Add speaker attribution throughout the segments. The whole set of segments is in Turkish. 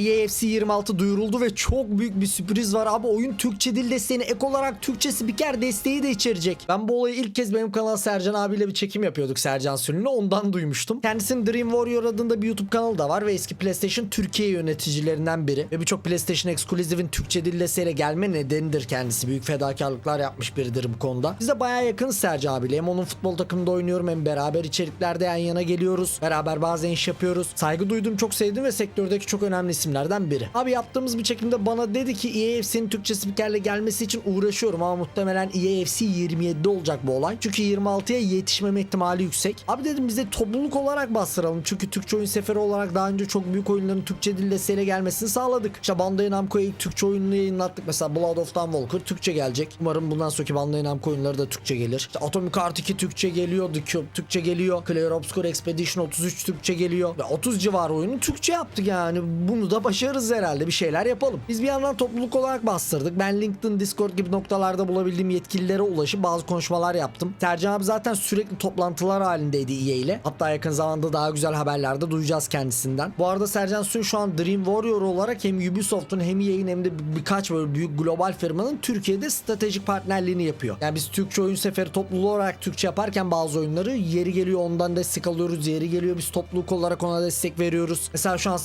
Speaker 1: EAFC 26 duyuruldu ve çok büyük bir sürpriz var abi. Oyun Türkçe dil desteğine ek olarak Türkçe spiker desteği de içerecek. Ben bu olayı ilk kez benim kanal Sercan abiyle bir çekim yapıyorduk Sercan Sülün'ü. Ondan duymuştum. Kendisinin Dream Warrior adında bir YouTube kanalı da var ve eski PlayStation Türkiye yöneticilerinden biri. Ve birçok PlayStation Exclusive'in Türkçe dil desteğiyle gelme nedenidir kendisi. Büyük fedakarlıklar yapmış biridir bu konuda. Biz de bayağı yakın Sercan abiyle. Hem onun futbol takımında oynuyorum hem beraber içeriklerde yan yana geliyoruz. Beraber bazen iş yapıyoruz. Saygı duydum, çok sevdim ve sektördeki çok önemli isimlerden biri. Abi yaptığımız bir çekimde bana dedi ki EAFC'nin Türkçe spikerle gelmesi için uğraşıyorum ama muhtemelen EAFC 27'de olacak bu olay. Çünkü 26'ya yetişmeme ihtimali yüksek. Abi dedim biz de topluluk olarak bastıralım. Çünkü Türkçe oyun seferi olarak daha önce çok büyük oyunların Türkçe dil desteğiyle gelmesini sağladık. İşte Bandai Namco'ya Türkçe oyununu yayınlattık. Mesela Blood of Dawnwalker Türkçe gelecek. Umarım bundan sonraki Bandai Namco oyunları da Türkçe gelir. İşte Atomic Heart 2 Türkçe geliyor. The Cube Türkçe geliyor. Clear Obscure Expedition 33 Türkçe geliyor. Ve 30 civarı oyunu Türkçe yaptık yani. Bunu da başarırız herhalde. Bir şeyler yapalım. Biz bir yandan topluluk olarak bastırdık. Ben LinkedIn, Discord gibi noktalarda bulabildiğim yetkililere ulaşıp bazı konuşmalar yaptım. Sercan abi zaten sürekli toplantılar halindeydi EA ile. Hatta yakın zamanda daha güzel haberlerde duyacağız kendisinden. Bu arada Sercan Sün şu an Dream Warrior olarak hem Ubisoft'un hem EA'in hem de birkaç böyle büyük global firmanın Türkiye'de stratejik partnerliğini yapıyor. Yani biz Türkçe oyun seferi topluluğu olarak Türkçe yaparken bazı oyunları yeri geliyor ondan destek alıyoruz. Yeri geliyor biz topluluk olarak ona destek veriyoruz. Mesela şu an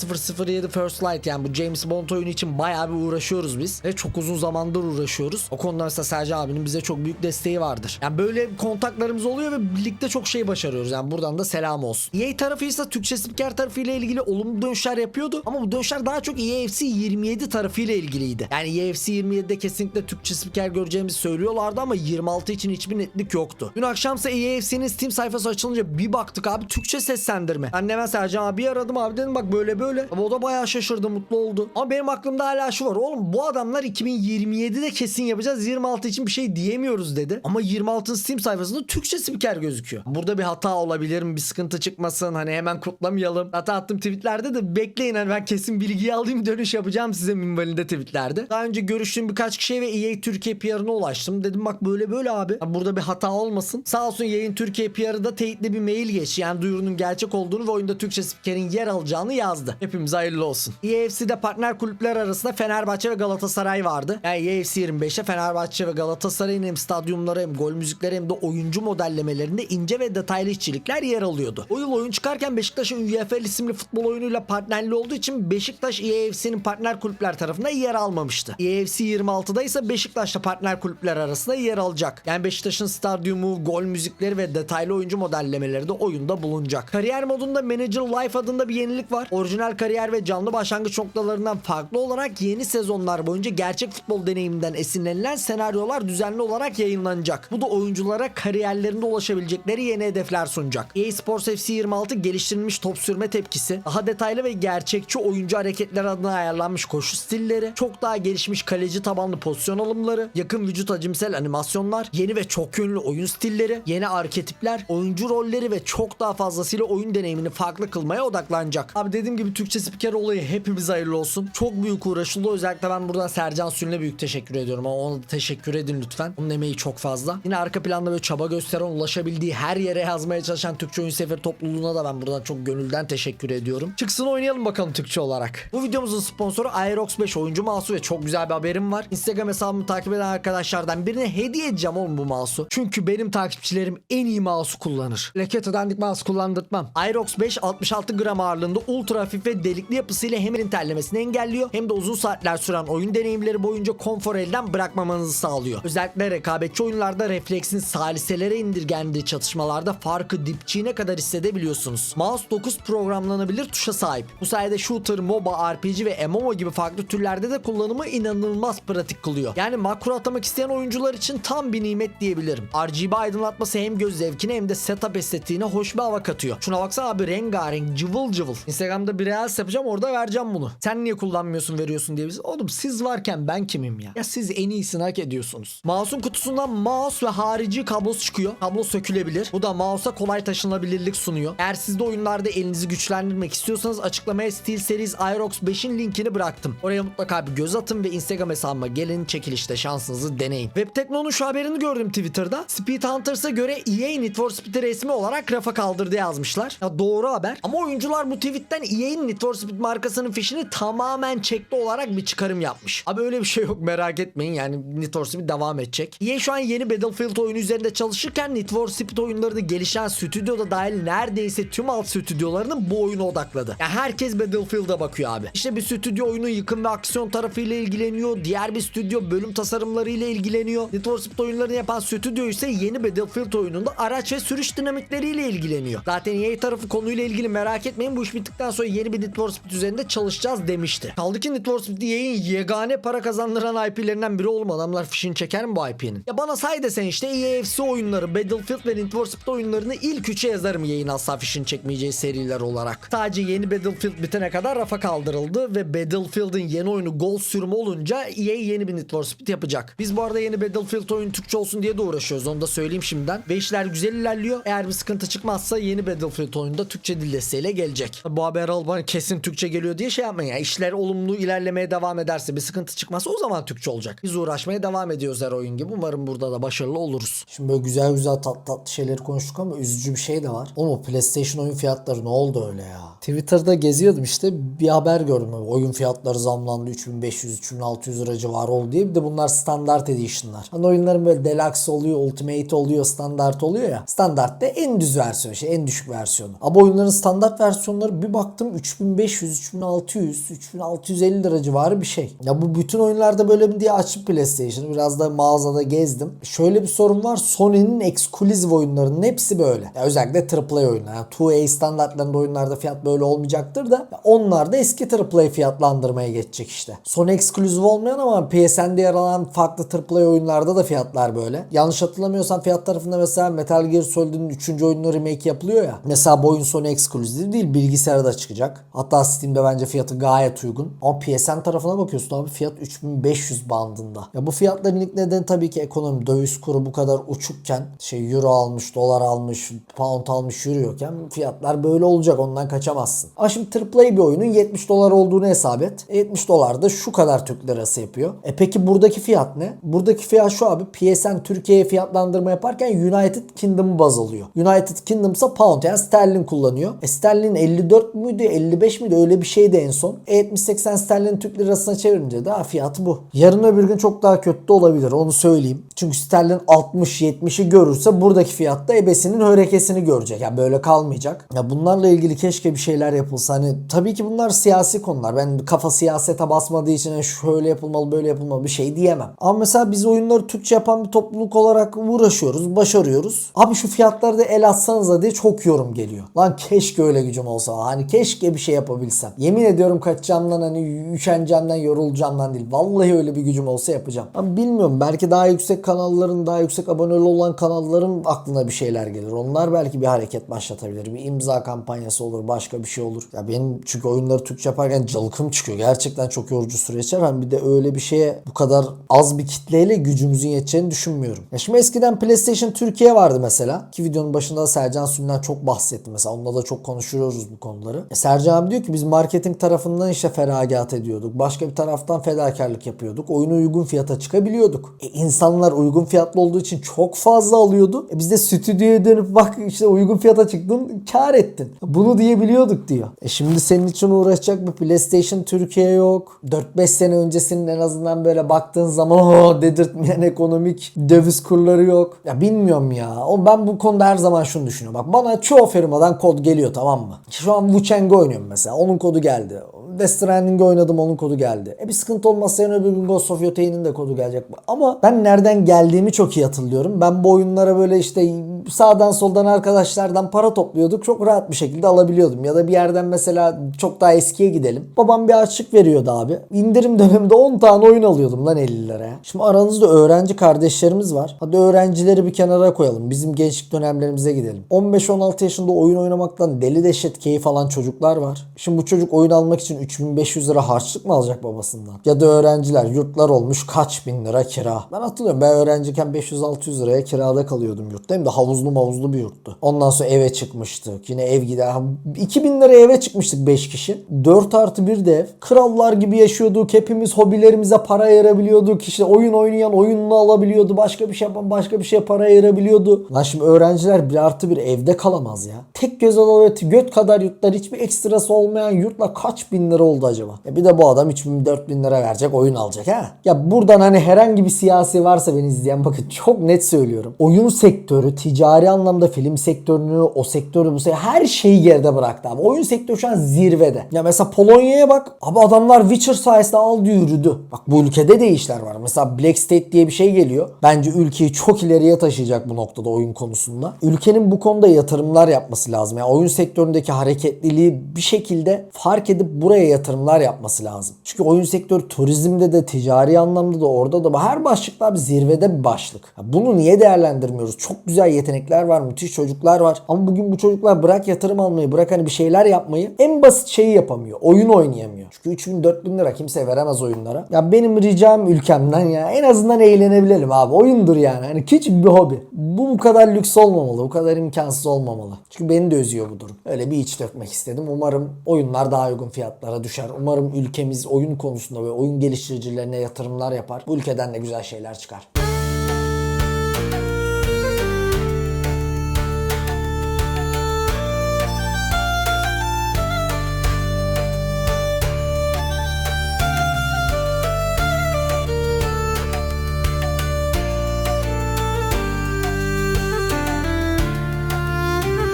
Speaker 1: 007 First Light yani bu James Bond oyunu için bayağı bir uğraşıyoruz biz. Ve çok uzun zamandır uğraşıyoruz. O konuda mesela Sercan abinin bize çok büyük desteği vardır. Yani böyle kontaklarımız oluyor ve birlikte çok şey başarıyoruz. Yani buradan da selam olsun. EA tarafı ise Türkçe spiker tarafıyla ilgili olumlu dönüşler yapıyordu. Ama bu dönüşler daha çok EAFC 27 tarafıyla ilgiliydi. Yani EAFC 27'de kesinlikle Türkçe spiker göreceğimizi söylüyorlardı ama 26 için hiçbir netlik yoktu. Dün akşamsa E EAFC'nin Steam sayfası açılınca bir baktık abi Türkçe seslendirme. Ben hemen Sercan abi aradım abi dedim bak böyle böyle. Ama o da bayağı şaşırdı mutlu oldu. Ama benim aklımda hala şu var oğlum bu adamlar 2027'de kesin yapacağız 26 için bir şey diyemiyoruz dedi. Ama 26'ın Steam sayfasında Türkçe spiker gözüküyor. Burada bir hata olabilir mi? Bir sıkıntı çıkmasın. Hani hemen kutlamayalım. Hatta attım tweetlerde de bekleyin hani ben kesin bilgiyi alayım dönüş yapacağım size minvalinde tweetlerde. Daha önce görüştüğüm birkaç kişiye ve EA Türkiye PR'ına ulaştım. Dedim bak böyle böyle abi. Burada bir hata olmasın. Sağ olsun yayın Türkiye PR'ı da teyitli bir mail geçti. Yani duyurunun gerçek olduğunu ve oyunda Türkçe spikerin yer alacağını yazdı. Hepimize hayırlı olsun. EAFC'de partner kulüpler arasında Fenerbahçe ve Galatasaray vardı. Yani E EAFC 25'te Fenerbahçe ve Galatasaray'ın hem stadyumları hem gol müzikleri hem de oyuncu modellemelerinde ince ve detaylı işçilikler yer alıyordu. O yıl oyun çıkarken Beşiktaş'ın UEFL isimli futbol oyunuyla partnerli olduğu için Beşiktaş EAFC'nin partner kulüpler tarafında yer almamıştı. E EAFC 26'da ise Beşiktaş'ta partner kulüpler arasında yer alacak. Yani Beşiktaş'ın stadyumu, gol müzikleri ve detaylı oyuncu modellemeleri de oyunda bulunacak. Kariyer modunda Manager Life adında bir yenilik var. Orijinal kariyer ve canlı başlangıç noktalarından farklı olarak yeni sezonlar boyunca gerçek futbol deneyiminden esinlenilen senaryolar düzenli olarak yayınlanacak. Bu da oyunculara kariyerlerinde ulaşabilecekleri yeni hedefler sunacak. EA Sports FC 26 geliştirilmiş top sürme tepkisi, daha detaylı ve gerçekçi oyuncu hareketleri adına ayarlanmış koşu stilleri, çok daha gelişmiş kaleci tabanlı pozisyon alımları, yakın vücut hacimsel animasyonlar, yeni ve çok yönlü oyun stilleri, yeni arketipler, oyuncu rolleri ve çok daha fazlasıyla oyun deneyimini farklı kılmaya odaklanacak. Abi dediğim gibi Türkçe spiker olayı hepimiz hayırlı olsun. Çok büyük uğraşıldı. Özellikle ben buradan Sercan Sülün'e büyük teşekkür ediyorum. Ama ona teşekkür edin lütfen. Onun emeği çok fazla. Yine arka planda böyle çaba gösteren, ulaşabildiği her yere yazmaya çalışan Türkçe oyun seferi topluluğuna da ben buradan çok gönülden teşekkür ediyorum. Çıksın oynayalım bakalım Türkçe olarak. Bu videomuzun sponsoru Aerox 5 oyuncu mouse'u ve çok güzel bir haberim var. Instagram hesabımı takip eden arkadaşlardan birine hediye edeceğim oğlum bu mouse'u. Çünkü benim takipçilerim en iyi mouse'u kullanır. Leket dandik mouse kullandırtmam. Aerox 5 66 gram ağırlığında ultra hafif ve delikli yapısıyla hem terlemesini engelliyor hem de uzun saatler süren oyun deneyimleri boyunca konfor elden bırakmamanızı sağlıyor. Özellikle rekabetçi oyunlarda refleksin saliselere indirgendiği çatışmalarda farkı dipçiğine kadar hissedebiliyorsunuz. Mouse 9 programlanabilir tuşa sahip. Bu sayede shooter, MOBA, RPG ve MMO gibi farklı türlerde de kullanımı inanılmaz pratik kılıyor. Yani makro atamak isteyen oyuncular için tam bir nimet diyebilirim. RGB aydınlatması hem göz zevkine hem de setup estetiğine hoş bir hava katıyor. Şuna baksana abi rengarenk cıvıl cıvıl. Instagram'da bir reels yapacağım orada vereceğim bunu. Sen niye kullanmıyorsun veriyorsun diye biz. Oğlum siz varken ben kimim ya? Ya siz en iyisini hak ediyorsunuz. Mouse'un kutusundan mouse ve harici kablosu çıkıyor. Kablo sökülebilir. Bu da mouse'a kolay taşınabilirlik sunuyor. Eğer siz de oyunlarda elinizi güçlendirmek istiyorsanız açıklamaya SteelSeries Aerox 5'in linkini bıraktım. Oraya mutlaka bir göz atın ve Instagram hesabıma gelin çekilişte şansınızı deneyin. Web Tekno'nun şu haberini gördüm Twitter'da. Speed Hunters'a göre EA Need for Speed'i resmi olarak rafa kaldırdı yazmışlar. Ya doğru haber. Ama oyuncular bu tweetten EA'in Need for Speed markasını markasının fişini tamamen çekli olarak bir çıkarım yapmış. Abi öyle bir şey yok merak etmeyin yani Need for Speed devam edecek. EA şu an yeni Battlefield oyunu üzerinde çalışırken Need for Speed oyunlarını gelişen stüdyoda dahil neredeyse tüm alt stüdyolarını bu oyuna odakladı. Yani herkes Battlefield'a bakıyor abi. İşte bir stüdyo oyunun yıkım ve aksiyon tarafıyla ilgileniyor. Diğer bir stüdyo bölüm tasarımlarıyla ilgileniyor. Need for Speed oyunlarını yapan stüdyo ise yeni Battlefield oyununda araç ve sürüş dinamikleriyle ilgileniyor. Zaten EA tarafı konuyla ilgili merak etmeyin bu iş bittikten sonra yeni bir Need for Speed üzerinde çalışacağız demişti. Kaldı ki Need for Speed EA'in yegane para kazandıran IP'lerinden biri oğlum adamlar fişini çeker mi bu IP'nin? Ya bana say desen işte EAFC oyunları, Battlefield ve Need for Speed oyunlarını ilk üçe yazarım EA'in asla fişini çekmeyeceği seriler olarak. Sadece yeni Battlefield bitene kadar rafa kaldırıldı ve Battlefield'ın yeni oyunu Ghost sürümü olunca EA yeni bir Need for Speed yapacak. Biz bu arada yeni Battlefield oyunu Türkçe olsun diye de uğraşıyoruz onu da söyleyeyim şimdiden. Ve işler güzel ilerliyor. Eğer bir sıkıntı çıkmazsa yeni Battlefield oyunda Türkçe dil desteğiyle gelecek. Bu haber alıp kesin Türkçe geliyor şey yapmayın. Yani işler olumlu ilerlemeye devam ederse bir sıkıntı çıkmazsa o zaman Türkçe olacak. Biz uğraşmaya devam ediyoruz her oyun gibi. Umarım burada da başarılı oluruz.
Speaker 2: Şimdi böyle güzel güzel tatlı tatlı şeyleri konuştuk ama üzücü bir şey de var. Oğlum o PlayStation oyun fiyatları ne oldu öyle ya? Twitter'da geziyordum işte bir haber gördüm. Oyun fiyatları zamlandı 3500-3600 lira civarı oldu diye. Bir de bunlar standart edition'lar. Hani oyunların böyle deluxe oluyor, ultimate oluyor, standart oluyor ya. Standart da en düz versiyon işte en düşük versiyonu. Ama oyunların standart versiyonları bir baktım 3500, 3600, 3650 lira civarı bir şey. Ya bu bütün oyunlarda böyle mi diye açıp PlayStation'ı biraz da mağazada gezdim. Şöyle bir sorun var. Sony'nin ekskluziv oyunlarının hepsi böyle. Ya özellikle AAA oyunlar. Yani 2A standartlarında oyunlarda fiyat böyle olmayacaktır da onlar da eski AAA fiyatlandırmaya geçecek işte. Sony ekskluziv olmayan ama PSN'de yer alan farklı AAA oyunlarda da fiyatlar böyle. Yanlış hatırlamıyorsam fiyat tarafında mesela Metal Gear Solid'in 3. oyunun remake yapılıyor ya. Mesela bu oyun Sony ekskluziv değil bilgisayara da çıkacak. Hatta Steam'de bence fiyatı gayet uygun. Ama PSN tarafına bakıyorsun abi fiyat 3500 bandında. Ya bu fiyatların ilk nedeni tabii ki ekonomi. Döviz kuru bu kadar uçukken şey euro almış, dolar almış, pound almış yürüyorken fiyatlar böyle olacak. Ondan kaçamazsın. Ama şimdi AAA bir oyunun 70 dolar olduğunu hesap et. E, 70 dolar da şu kadar Türk lirası yapıyor. E peki buradaki fiyat ne? Buradaki fiyat şu abi. PSN Türkiye'ye fiyatlandırma yaparken United Kingdom'u baz alıyor. United Kingdom ise pound yani sterlin kullanıyor. E sterlin 54 müydü 55 miydi öyle bir şeydi en son. E 70-80 sterlin Türk lirasına çevirince daha fiyatı bu. Yarın öbür gün çok daha kötü de olabilir onu söyleyeyim. Çünkü sterlin 60-70'i görürse buradaki fiyatta ebesinin hörekesini görecek. Yani böyle kalmayacak. Ya bunlarla ilgili keşke bir şeyler yapılsa. Hani tabii ki bunlar siyasi konular. Ben kafa siyasete basmadığı için "E, şöyle yapılmalı böyle yapılmalı bir şey diyemem. Ama mesela biz oyunları Türkçe yapan bir topluluk olarak uğraşıyoruz, başarıyoruz. Abi şu fiyatları el atsanıza diye çok yorum geliyor. Lan keşke öyle gücüm olsa. Hani keşke bir şey yapabilsem. Yemin ediyorum kaçacağımdan hani üşeneceğimden yorulacağımdan değil. Vallahi öyle bir gücüm olsa yapacağım. Ama bilmiyorum belki daha yüksek kanalların daha yüksek aboneli olan kanalların aklına bir şeyler gelir. Onlar belki bir hareket başlatabilir. Bir imza kampanyası olur başka bir şey olur. Ya benim çünkü oyunları Türkçe yaparken calıkım çıkıyor. Gerçekten çok yorucu süreçler. Ben bir de öyle bir şeye bu kadar az bir kitleyle gücümüzün yeteceğini düşünmüyorum. Ya şimdi eskiden PlayStation Türkiye vardı mesela. Ki videonun başında da Sercan Sünler çok bahsetti mesela. Onunla da çok konuşuyoruz bu konuları. E Sercan abi diyor ki biz marketing tarafından işte feragat ediyorduk. Başka bir taraftan fedakarlık yapıyorduk. Oyunu uygun fiyata çıkabiliyorduk. E insanlar uygun fiyatlı olduğu için çok fazla alıyordu. E biz de stüdyoya dönüp bak işte uygun fiyata çıktın kar ettin. Bunu diyebiliyorduk diyor. E şimdi senin için uğraşacak bir PlayStation Türkiye yok. 4-5 sene öncesinin en azından böyle baktığın zaman o dedirtmeyen ekonomik döviz kurları yok. Ya bilmiyorum ya. O ben bu konuda her zaman şunu düşünüyorum. Bak bana çoğu firmadan kod geliyor tamam mı? Şu an Wucheng'i oynuyorum mesela. Onun kodu geldi geldi. Death Stranding'i oynadım onun kodu geldi. E bir sıkıntı olmazsa yarın öbür gün Ghost of Yotei'nin de kodu gelecek. Ama ben nereden geldiğimi çok iyi hatırlıyorum. Ben bu oyunlara böyle işte sağdan soldan arkadaşlardan para topluyorduk. Çok rahat bir şekilde alabiliyordum. Ya da bir yerden mesela çok daha eskiye gidelim. Babam bir açık veriyordu abi. İndirim döneminde 10 tane oyun alıyordum lan 50 liraya. Şimdi aranızda öğrenci kardeşlerimiz var. Hadi öğrencileri bir kenara koyalım. Bizim gençlik dönemlerimize gidelim. 15-16 yaşında oyun oynamaktan deli deşet keyif alan çocuklar var. Şimdi bu çocuk oyun almak için 3500 lira harçlık mı alacak babasından? Ya da öğrenciler yurtlar olmuş kaç bin lira kira. Ben hatırlıyorum ben öğrenciyken 500-600 liraya kirada kalıyordum yurtta. Hem de havuzlu mavuzlu bir yurttu. Ondan sonra eve çıkmıştık. Yine ev gider. 2000 liraya eve çıkmıştık 5 kişi. 4 artı 1 de ev. Krallar gibi yaşıyorduk. Hepimiz hobilerimize para ayırabiliyorduk. İşte oyun oynayan oyununu alabiliyordu. Başka bir şey yapan başka bir şeye para ayırabiliyordu. Lan şimdi öğrenciler 1 artı 1 evde kalamaz ya. Tek göz alıp göt kadar yurtlar hiçbir ekstrası olmayan yurtla kaç bin lira oldu acaba? Ya bir de bu adam 3 bin 4 bin lira verecek oyun alacak ha. Ya buradan hani herhangi bir siyasi varsa beni izleyen bakın çok net söylüyorum. Oyun sektörü ticari anlamda film sektörünü o sektörü bu sektörü her şeyi geride bıraktı abi. Oyun sektörü şu an zirvede. Ya mesela Polonya'ya bak. Abi adamlar Witcher sayesinde aldı yürüdü. Bak bu ülkede de işler var. Mesela Black State diye bir şey geliyor. Bence ülkeyi çok ileriye taşıyacak bu noktada oyun konusunda. Ülkenin bu konuda yatırımlar yapması lazım. Yani oyun sektöründeki hareketliliği bir şekilde fark edip buraya yatırımlar yapması lazım. Çünkü oyun sektörü turizmde de ticari anlamda da orada da her başlıkta abi zirvede bir başlık. Bunu niye değerlendirmiyoruz? Çok güzel yetenekler var, müthiş çocuklar var. Ama bugün bu çocuklar bırak yatırım almayı, bırak hani bir şeyler yapmayı en basit şeyi yapamıyor. Oyun oynayamıyor. Çünkü 3000 4000 lira kimse veremez oyunlara. Ya benim ricam ülkemden ya en azından eğlenebilelim abi. Oyundur yani. Hani küçük bir hobi. Bu bu kadar lüks olmamalı. Bu kadar imkansız olmamalı. Çünkü beni de üzüyor bu durum. Öyle bir iç dökmek istedim. Umarım oyunlar daha uygun fiyatlara düşer. Umarım ülkemiz oyun konusunda ve oyun geliştiricilerine yatırımlar yapar. Bu ülkeden de güzel şeyler çıkar.